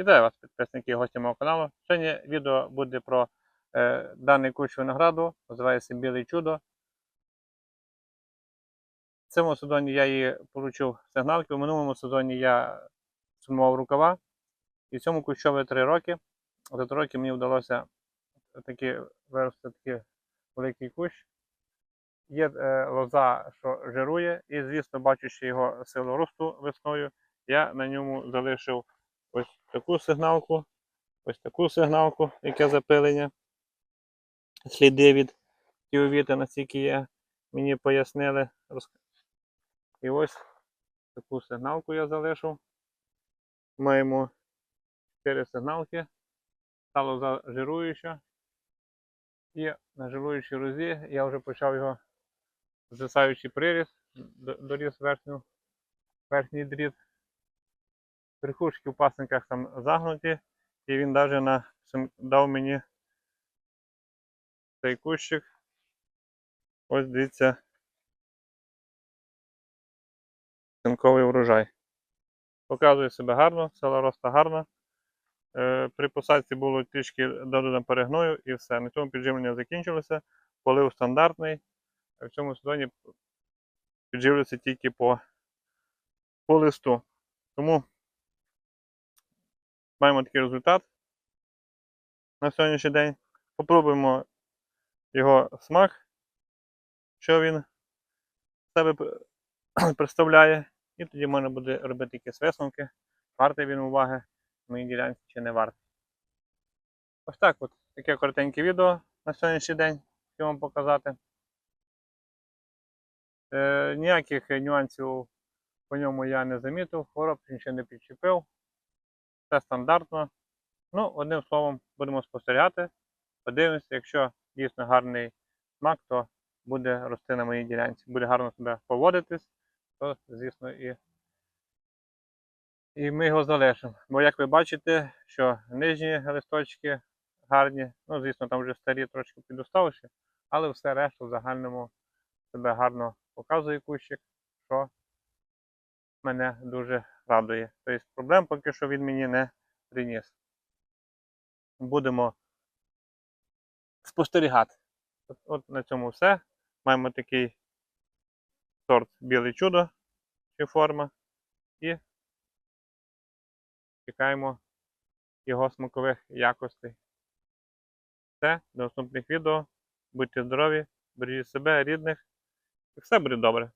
Вітаю вас, підписники і гості мого каналу. Сьогодні відео буде про е, даний кущ винограду, називається Білий чудо. В цьому сезоні я її получив сигналки. У минулому сезоні я сформував рукава. І цьому кущові 3 роки. За 3 роки мені вдалося таки вирости такий великий кущ. Є е, лоза, що жирує, і, звісно, бачачи його силу росту весною, я на ньому залишив ось таку сигналку, ось таку сигналку, яке запилення. Сліди від тіовіти, наскільки є, мені пояснили. І ось таку сигналку я залишив. Маємо 4 сигналки. Стало зажируюче. І на жируючій розі я вже почав його звисаючий приріс, до- доріс верхню, верхній дріт верхушки в пасинках там загнуті, і він навіть на, дав мені цей кущик. Ось дивіться. Цинковий врожай. Показує себе гарно, села роста гарна. Е, при посадці було трішки додано перегною і все. На цьому підживлення закінчилося. Полив стандартний. В цьому сезоні підживлюється тільки по, по листу. Тому маємо такий результат на сьогоднішній день. Попробуємо його смак, що він себе представляє. І тоді можна буде робити якісь висновки, вартий він уваги моїй ділянці чи не вартий. Ось так от таке коротеньке відео на сьогоднішній день хотів вам показати. Е, ніяких нюансів по ньому я не замітив, хвороб нічого не підчепив все стандартно. Ну, одним словом, будемо спостерігати. Подивимося, якщо дійсно гарний смак, то буде рости на моїй ділянці. Буде гарно себе поводитись, то, звісно, і, і ми його залишимо. Бо, як ви бачите, що нижні листочки гарні, ну, звісно, там вже старі трошки підуставші, але все решта в загальному себе гарно показує кущик, що мене дуже радує. Тобто проблем поки що він мені не приніс. Будемо спостерігати. От, от на цьому все. Маємо такий сорт біле чудо чи форма. І чекаємо його смакових якостей. Все, до наступних відео. Будьте здорові, бережіть себе, рідних. І все буде добре.